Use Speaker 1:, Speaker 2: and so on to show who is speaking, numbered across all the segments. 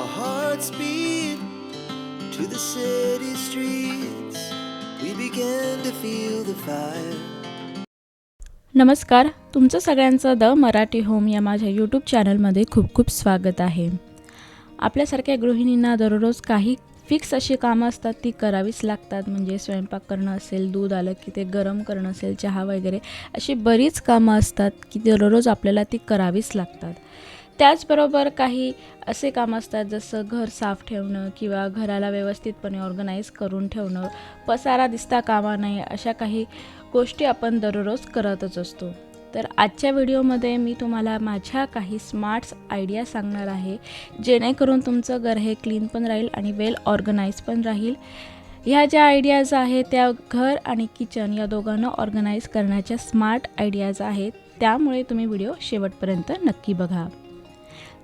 Speaker 1: Our hearts beat to the city streets. We began to feel the fire.
Speaker 2: नमस्कार तुमचं सगळ्यांचं the Marathi home या माझ्या यूट्यूब चॅनलमध्ये खूप खूप स्वागत आहे आपल्यासारख्या गृहिणींना दररोज काही फिक्स अशी कामं असतात ती करावीच लागतात म्हणजे स्वयंपाक करणं असेल दूध आलं की ते गरम करणं असेल चहा वगैरे अशी बरीच कामं असतात की दररोज आपल्याला ती करावीच लागतात त्याचबरोबर काही असे कामं असतात जसं घर साफ ठेवणं किंवा घराला व्यवस्थितपणे ऑर्गनाईज करून ठेवणं पसारा दिसता कामा नये अशा काही गोष्टी आपण दररोज करतच असतो. तर आजच्या व्हिडिओमध्ये मी तुम्हाला माझ्या काही स्मार्ट्स आयडिया सांगणार आहे जेणेकरून तुमचं घर हे क्लीन पण राहील आणि वेल ऑर्गनाईज पण राहील. ह्या ज्या आयडियाज आहेत त्या घर आणि किचन या दोघांना ऑर्गनाईज करण्याच्या स्मार्ट आयडियाज आहेत. त्यामुळे तुम्ही व्हिडिओ शेवटपर्यंत नक्की बघा.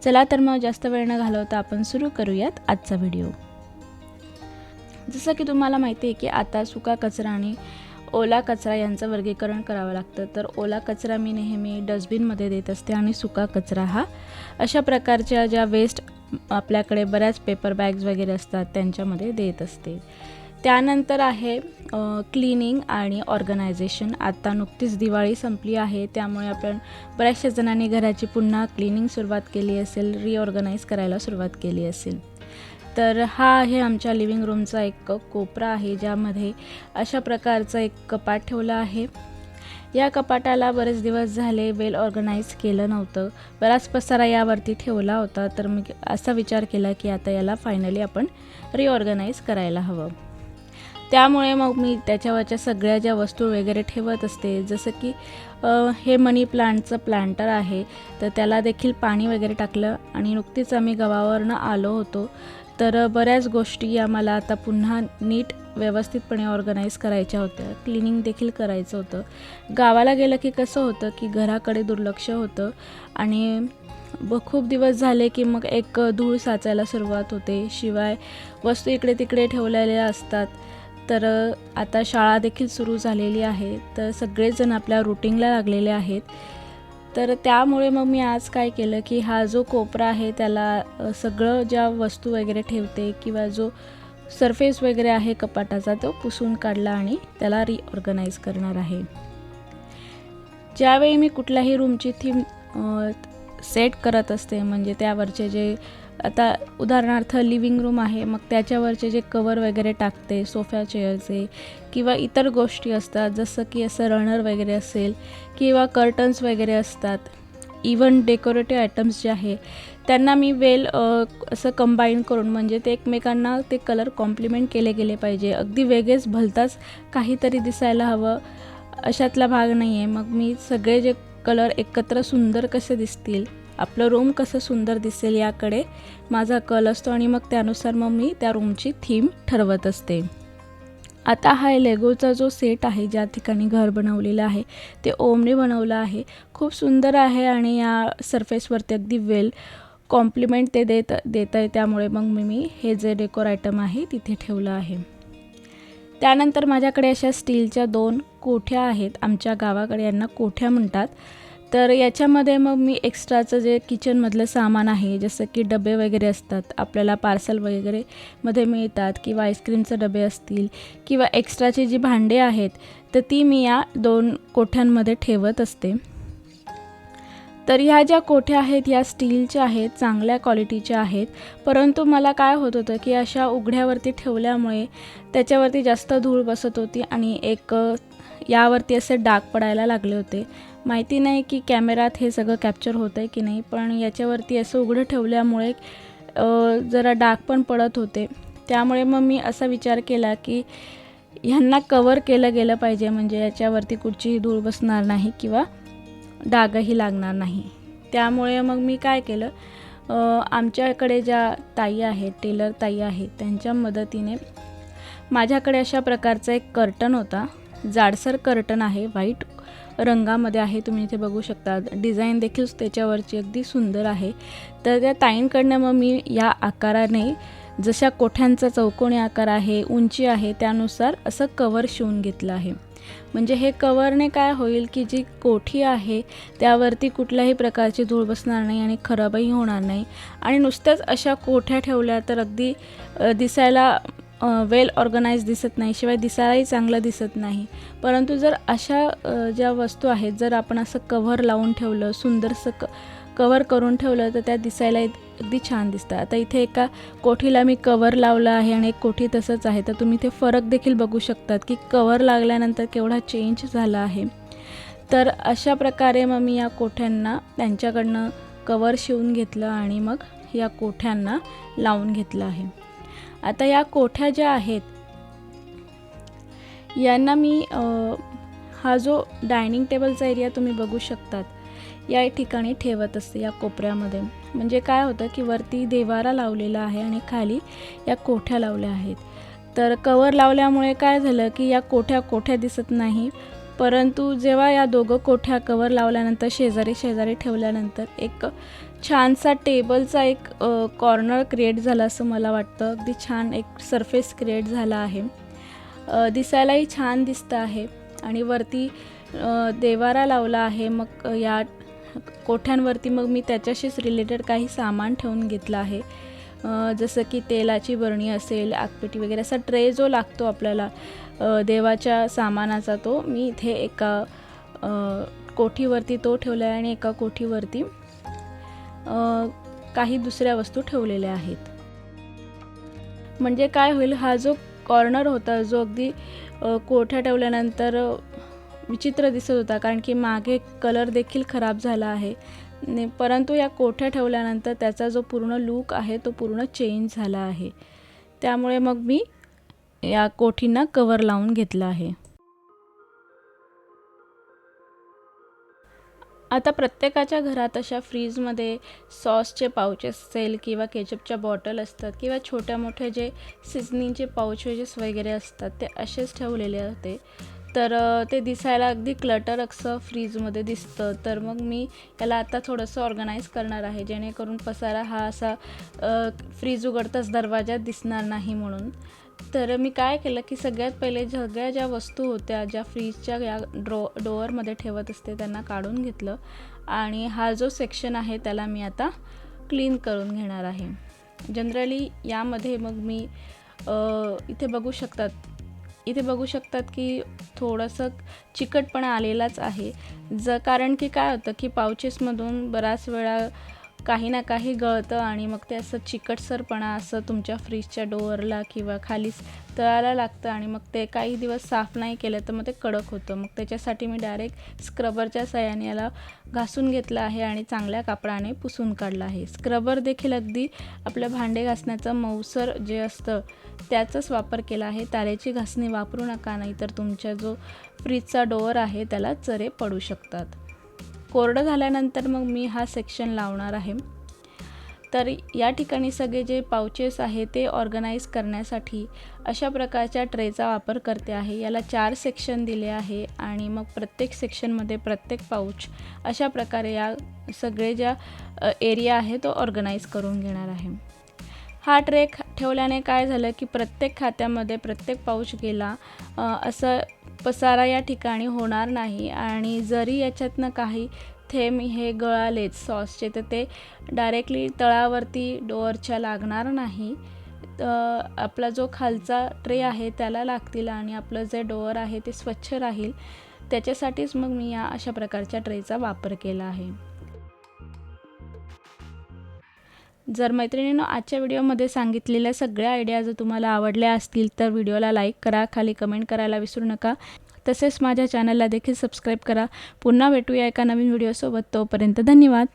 Speaker 2: चला तर मग जास्त वेळ न घालवता आपण सुरू करूयात आजचा व्हिडिओ. जसं की तुम्हाला माहिती आहे की आता सुका कचरा आणि ओला कचरा यांचं वर्गीकरण करावं लागतं. तर ओला कचरा मी नेहमी डस्टबिनमध्ये देत असते आणि सुका कचरा हा अशा प्रकारच्या ज्या वेस्ट आपल्याकडे बऱ्याच पेपर बॅग्स वगैरे असतात त्यांच्यामध्ये देत असते. त्यानंतर आहे क्लिनिंग आणि ऑर्गनायझेशन आता नुकतीच दिवाळी संपली आहे त्यामुळे आपण बऱ्याचशा जणांनी घराची पुन्हा क्लिनिंग सुरुवात केली असेल रिऑर्गनाईज करायला सुरुवात केली असेल. तर हा आहे आमच्या लिव्हिंग रूमचा एक कोपरा आहे ज्यामध्ये अशा प्रकारचं एक कपाट ठेवलं आहे. या कपाटाला बरेच दिवस झाले वेल ऑर्गनाईज केलं नव्हतं. बराच पसारा यावरती ठेवला होता तर मी असा विचार केला की आता याला फायनली आपण रिऑर्गनाईज करायला हवं. त्यामुळे मग मी त्याच्यावरच्या सगळ्या ज्या वस्तू वगैरे ठेवत असते जसं की हे मनी प्लांटचं प्लांटर आहे तर त्याला देखील पाणी वगैरे टाकलं आणि नुकतीच आम्ही गावावरनं आलो होतो. तर बऱ्याच गोष्टी आम्हाला आता पुन्हा नीट व्यवस्थितपणे ऑर्गनाईज करायच्या होत्या. क्लिनिंग देखील करायचं होतं. गावाला गेलं की कसं होतं की घराकडे दुर्लक्ष होतं आणि ब खूप दिवस झाले की मग एक धूळ साचायला सुरुवात होते. शिवाय वस्तू इकडे तिकडे ठेवलेल्या असतात. तर आता शाळा देखील सुरू झालेली आहे. तर सगळेजण आपल्या रुटीनला लागलेले आहेत. तर त्यामुळे मग मी आज काय केलं की हा जो कोपरा आहे त्याला सगळं ज्या वस्तू वगैरे ठेवते किंवा जो सरफेस वगैरे आहे कपाटाचा तो पुसून काढला आणि त्याला रिऑर्गनाईज करणार आहे. ज्यावेळी मी कुठल्याही रूमची थीम सेट करत असते म्हणजे त्यावरचे जे आता उदाहरणार्थ लिव्हिंग रूम आहे मग त्याच्यावरचे जे कवर वगैरे टाकते सोफ्या चेअरचे किंवा इतर गोष्टी असतात जसं की असं रनर वगैरे असेल किंवा कर्टन्स वगैरे असतात इवन डेकोरेटिव्ह आयटम्स जे आहे त्यांना मी वेल असं कंबाईन करून म्हणजे ते एकमेकांना ते कलर कॉम्प्लिमेंट केले गेले पाहिजे. अगदी वेगळेच भलताच काहीतरी दिसायला हवं अशातला भाग नाही आहे मग मी सगळे जे कलर एकत्र सुंदर कसे दिसतील आपलं रूम कसं सुंदर दिसेल याकडे माझा कल असतो आणि मग त्यानुसार मग मी त्या रूमची थीम ठरवत असते. आता हा लेगोचा जो सेट आहे ज्या ठिकाणी घर बनवलेलं आहे ते ओमने बनवलं आहे. खूप सुंदर आहे आणि या सरफेसवरती अगदी वेल कॉम्प्लिमेंट ते देत देत आहे. त्यामुळे मग मी मी हे जे डेकोर आयटम आहे तिथे ठेवलं आहे. त्यानंतर माझ्याकडे अशा स्टीलच्या दोन कोठ्या आहेत. आमच्या गावाकडे यांना कोठ्या म्हणतात? तर याच्यामध्ये मग मी एक्स्ट्राचं जे किचनमधलं सामान आहे जसं की डबे वगैरे असतात आपल्याला पार्सल वगैरे मध्ये मिळतात किंवा आईस्क्रीमचे डबे असतील किंवा एक्स्ट्राची जी भांडे आहेत तर ती मी या दोन कोठ्यांमध्ये ठेवत असते. तर ह्या ज्या कोठ्या आहेत या स्टीलच्या आहेत चांगल्या क्वालिटीच्या आहेत परंतु मला काय होत होतं की अशा उघड्यावरती ठेवल्यामुळे त्याच्यावरती जास्त धूळ बसत होती आणि एक यावरती असे डाग पडायला लागले होते. माहिती नाही की कॅमेरात हे सगळं कॅप्चर होतं आहे की नाही पण याच्यावरती असं उघडं ठेवल्यामुळे जरा डाग पण पडत होते. त्यामुळे मग मी असा विचार केला की ह्यांना कवर केलं गेलं पाहिजे म्हणजे याच्यावरती कुठचीही धूळ बसणार नाही किंवा डागही लागणार नाही. त्यामुळे मग मी काय केलं आमच्याकडे ज्या ताई आहेत टेलर ताई आहेत त्यांच्या मदतीने माझ्याकडे अशा प्रकारचा एक कर्टन होता. जाडसर कर्टन आहे व्हाईट रंगामध्ये आहे तुम्ही इथे बघू शकता डिझाईन देखील त्याच्यावरची अगदी सुंदर आहे. तर त्या ताईंकडनं मग मी या आकाराने जशा कोठ्यांचा चौकोनी आकार आहे उंची आहे त्यानुसार असं कवर शिवून घेतलं आहे. म्हणजे हे कवरने काय होईल की जी कोठी आहे त्यावरती कुठल्याही प्रकारची धूळ बसणार नाही आणि खराबही होणार नाही. आणि नुसत्याच अशा कोठ्या ठेवल्या तर अगदी दिसायला वेल ऑर्गनाईज दिसत नाही शिवाय दिसायलाही चांगलं दिसत नाही. परंतु जर अशा ज्या वस्तू आहेत जर आपण असं कव्हर लावून ठेवलं सुंदरसं क कवर करून ठेवलं तर त्या दिसायला अगदी छान दिसतं आता इथे एका कोठीला मी कवर लावलं आहे आणि एक कोठी तसंच आहे तर तुम्ही ते फरक देखील बघू शकतात की कवर लागल्यानंतर केवढा चेंज झाला आहे. तर अशा प्रकारे मग मी या कोठ्यांना त्यांच्याकडनं कवर शिवून घेतलं आणि मग या कोठ्यांना लावून घेतलं आहे. आता या कोठ्या ज्या आहेत यांना मी हा जो डायनिंग टेबलचा एरिया तुम्ही बघू शकतात या ठिकाणी ठेवत असते या कोपऱ्यामध्ये. म्हणजे काय होतं की वरती देवारा लावलेला आहे आणि खाली या कोठ्या लावल्या आहेत. तर कवर लावल्यामुळे काय झालं की या कोठ्या कोठ्या दिसत नाही परंतु जेव्हा या दोघं कोठ्या कवर लावल्यानंतर शेजारी शेजारी ठेवल्यानंतर एक छानसा टेबलचा एक कॉर्नर क्रिएट झाला असं मला वाटतं. अगदी छान एक सरफेस क्रिएट झाला आहे. दिसायलाही छान दिसतं आहे. आणि वरती देवारा लावला आहे. मग या कोठ्यांवरती मग मी त्याच्याशीच रिलेटेड काही सामान ठेवून घेतलं आहे. जसं की तेलाची बरणी असेल आगपेटी वगैरे असा ट्रे जो लागतो आपल्याला देवाच्या सामानाचा तो मी इथे एका कोठीवरती तो ठेवला आहे आणि एका कोठीवरती काही दुसऱ्या वस्तू ठेवलेल्या आहेत. म्हणजे काय होईल हा जो कॉर्नर होता जो अगदी कोठ्या ठेवल्यानंतर विचित्र दिसत होता कारण की मागे कलर देखील खराब झाला आहे. ने परंतु या कोठ्या ठेवल्यानंतर त्याचा जो पूर्ण लूक आहे तो पूर्ण चेंज झाला आहे. त्यामुळे मग मी या कोठींना कवर लावून घेतलं आहे. आता प्रत्येकाच्या घरात अशा फ्रीजमध्ये सॉसचे पाउचेस असेल किंवा केचपच्या बॉटल असतात किंवा छोट्या मोठे जे सिझनिंगचे पाउचेजेस वगैरे असतात ते असेच ठेवलेले होते. तर ते दिसायला अगदी क्लटर असं फ्रीजमध्ये दिसतं. तर मग मी याला आता थोडंसं ऑर्गनाईज करणार आहे जेणेकरून पसारा हा असा फ्रीज उघडताच दरवाजात दिसणार नाही म्हणून. तर मी काय केलं की सगळ्यात पहिले सगळ्या ज्या वस्तू होत्या ज्या फ्रीजच्या या ड्रो डोअरमध्ये ठेवत असते त्यांना काढून घेतलं. आणि हा जो सेक्शन आहे त्याला मी आता क्लीन करून घेणार आहे. जनरली यामध्ये मग मी इथे बघू शकतात इथे बघू शकतात की थोडंसं चिकटपणा आलेलाच आहे. ज कारण की काय होतं की पाउचेसमधून बराच वेळा काही ना काही गळतं आणि मग ते असं चिकटसरपणा असं तुमच्या फ्रीजच्या डोअरला किंवा खाली तळायला लागतं आणि मग ते काही दिवस साफ नाही केलं तर मग ते कडक होतं. मग त्याच्यासाठी मी डायरेक्ट स्क्रबरच्या सहाय्याने याला घासून घेतलं आहे आणि चांगल्या कापडाने पुसून काढलं आहे. स्क्रबर देखील अगदी आपलं भांडे घासण्याचं मऊसर जे असतं त्याचाच वापर केला आहे. तारेची घासणी वापरू नका नाही तर तुमच्या जो फ्रीजचा डोअर आहे त्याला चरे पडू शकतात. कोरडं झाल्यानंतर मग मी हा सेक्शन लावणार आहे. तर या ठिकाणी सगळे जे पाउचेस आहे ते ऑर्गनाईज करण्यासाठी अशा प्रकारच्या ट्रेचा वापर करते आहे. याला चार सेक्शन दिले आहे आणि मग प्रत्येक सेक्शनमध्ये प्रत्येक पाऊच अशा प्रकारे या सगळे ज्या एरिया आहे तो ऑर्गनाईज करून घेणार आहे. हा ट्रे ठेवल्याने काय झालं की प्रत्येक खात्यामध्ये प्रत्येक पाऊच गेला असं पसारा या ठिकाणी होणार नाही आणि जरी याच्यातनं काही थेंब हे गळालेच सॉसचे तर ते डायरेक्टली तळावरती डोअरच्या लागणार नाही. तर आपला जो खालचा ट्रे आहे त्याला लागतील आणि आपलं जे डोअर आहे ते स्वच्छ राहील. त्याच्यासाठीच मग मी या अशा प्रकारच्या ट्रेचा वापर केला आहे. जर मैत्रिणीनं आजच्या व्हिडिओमध्ये सांगितलेल्या सगळ्या आयडिया जर तुम्हाला आवडल्या असतील तर व्हिडिओला लाईक करा खाली कमेंट करायला विसरू नका. तसेच माझ्या चॅनलला देखील सबस्क्राईब करा. पुन्हा भेटूया एका नवीन व्हिडिओसोबत तोपर्यंत धन्यवाद.